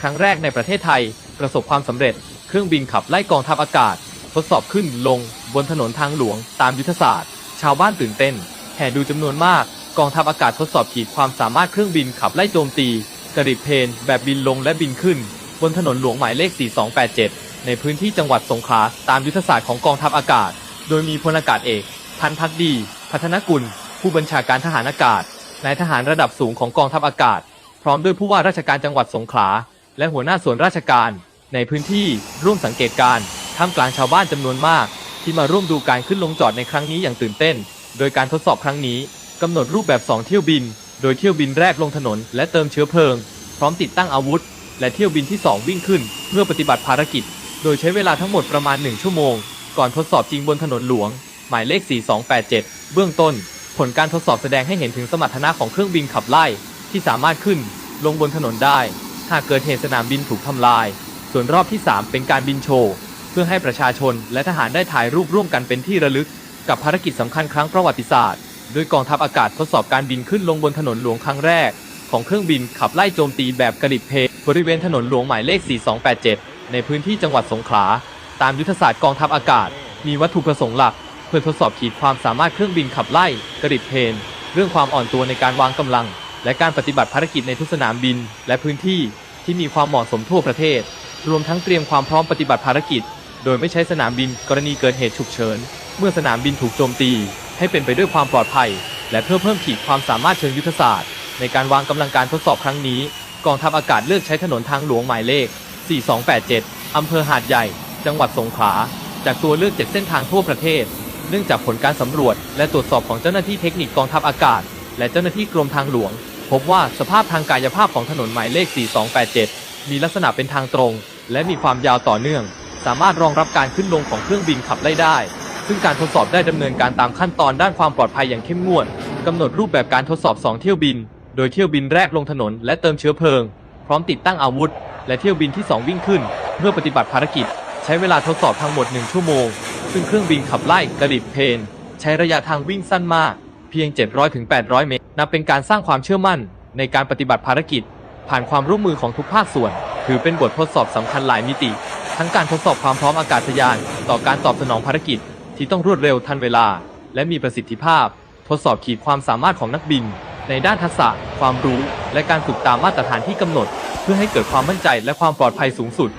ครั้งแรกในประเทศไทย ประสบความสำเร็จ เครื่องบินขับไล่กองทัพอากาศ ทดสอบขึ้นลง บนถนนทางหลวง ตามยุทธศาสตร์ ชาวบ้านตื่นเต้น แห่ดูจำนวนมาก กองทัพอากาศทดสอบขีดความสามารถเครื่องบินขับไล่โจมตีกระดิบเพนแบบบินลงและบินขึ้น บนถนนหลวงหมายเลข 4287 ในพื้นที่จังหวัดสงขลาตามยุทธศาสตร์ของกองทัพอากาศ โดยมีพลอากาศเอก พันพักดี พัฒนกุล ผู้บัญชาการทหารอากาศนายทหารระดับสูงของกองทัพอากาศ พร้อมด้วยผู้ว่าราชการจังหวัดสงขลา และหัวหน้าส่วนราชการในพื้นที่ร่วมสังเกตการณ์ท่ามกลางชาวบ้านจำนวนมาก ที่มาร่วมดูการขึ้นลงจอดในครั้งนี้อย่างตื่นเต้น โดยการทดสอบครั้งนี้กำหนดรูปแบบ 2 เที่ยวบิน โดยเที่ยวบินแรกลงถนน และเติมเชื้อเพลิง พร้อมติดตั้งอาวุธ และเที่ยวบินที่ 2 วิ่งขึ้น เพื่อปฏิบัติภารกิจ โดยใช้เวลาทั้งหมดประมาณ 1 ชั่วโมง ก่อนทดสอบจริงบนถนนหลวง หมายเลข 4287 เบื้องต้น ผลการทดสอบแสดงให้เห็นถึงสมรรถนะของเครื่องบินขับไล่ที่สามารถขึ้น ลงบนถนนได้ หากเกิดเหตุสนามบินถูกทำลาย ส่วนรอบที่ 3 เป็นการบินโชว์ เพื่อให้ประชาชนและทหารได้ถ่ายรูปร่วมกันเป็นที่ระลึก กับภารกิจสำคัญครั้งประวัติศาสตร์โดยกองทัพอากาศทดสอบการบินขึ้นลงบนถนนหลวงครั้งแรก ของเครื่องบินขับไล่โจมตีแบบกระดิบเพบริเวณถนนหลวงหมายเลข 4287 ในพื้นที่จังหวัดสงขลา ตามยุทธศาสตร์กองทัพอากาศ มีวัตถุประสงค์หลัก เพื่อทดสอบขีดความสามารถเครื่องบินขับไล่กระดิบเพนเรื่องความอ่อนตัวในการวางกำลัง และการปฏิบัติภารกิจในทุกสนามบิน และพื้นที่ ที่มีความเหมาะสมทั่วประเทศ รวมทั้งเตรียมความพร้อมปฏิบัติภารกิจ โดยไม่ใช้สนามบินกรณีเกิดเหตุฉุกเฉิน เมื่อสนามบินถูกโจมตี ให้เป็นไปด้วยความปลอดภัย และเพื่อเพิ่มขีดความสามารถเชิงยุทธศาสตร์ ในการวางกำลังการทดสอบครั้งนี้ กองทัพอากาศเลือกใช้ถนนทางหลวงหมายเลข 4287 อำเภอหาดใหญ่ จังหวัดสงขลา จากตัวเลือก 7 เส้นทางทั่วประเทศ เนื่องจากผลการสำรวจ และตรวจสอบของเจ้าหน้าที่เทคนิคกองทัพอากาศ และเจ้าหน้าที่กรมทางหลวง พบว่าสภาพทางกายภาพของถนนหมายเลข 4287 มีลักษณะเป็นทางตรง และมีความยาวต่อเนื่อง สามารถรองรับการขึ้นลงของเครื่องบินขับไล่ได้ ซึ่งการทดสอบได้ดำเนินการตามขั้นตอนด้านความปลอดภัยอย่างเข้มงวดกำหนดรูปแบบการทดสอบ 2 เที่ยวบิน โดยเที่ยวบินแรกลงถนน และเติมเชื้อเพลิง พร้อมติดตั้งอาวุธ และเที่ยวบินที่ 2 วิ่งขึ้น เพื่อปฏิบัติภารกิจ ใช้เวลาทดสอบทั้งหมด 1 ชั่วโมง ซึ่งเครื่องบินขับไล่กระดิบเพนใช้ระยะทางวิ่งสั้นมาก เพียง 700-800 เมตร นับเป็นการสร้างความเชื่อมั่นในการปฏิบัติภารกิจ ผ่านความร่วมมือของทุกภาคส่วน ถือเป็นบททดสอบสำคัญหลายมิติ ทั้งการทดสอบความพร้อมอากาศยาน ต่อการตอบสนองภารกิจ ที่ต้องรวดเร็วทันเวลา และมีประสิทธิภาพ ทดสอบขีดความสามารถของนักบิน ในด้านทักษะ ความรู้ และการฝึกตามมาตรฐานที่กำหนด เพื่อให้เกิดความมั่นใจและความปลอดภัยสูงสุด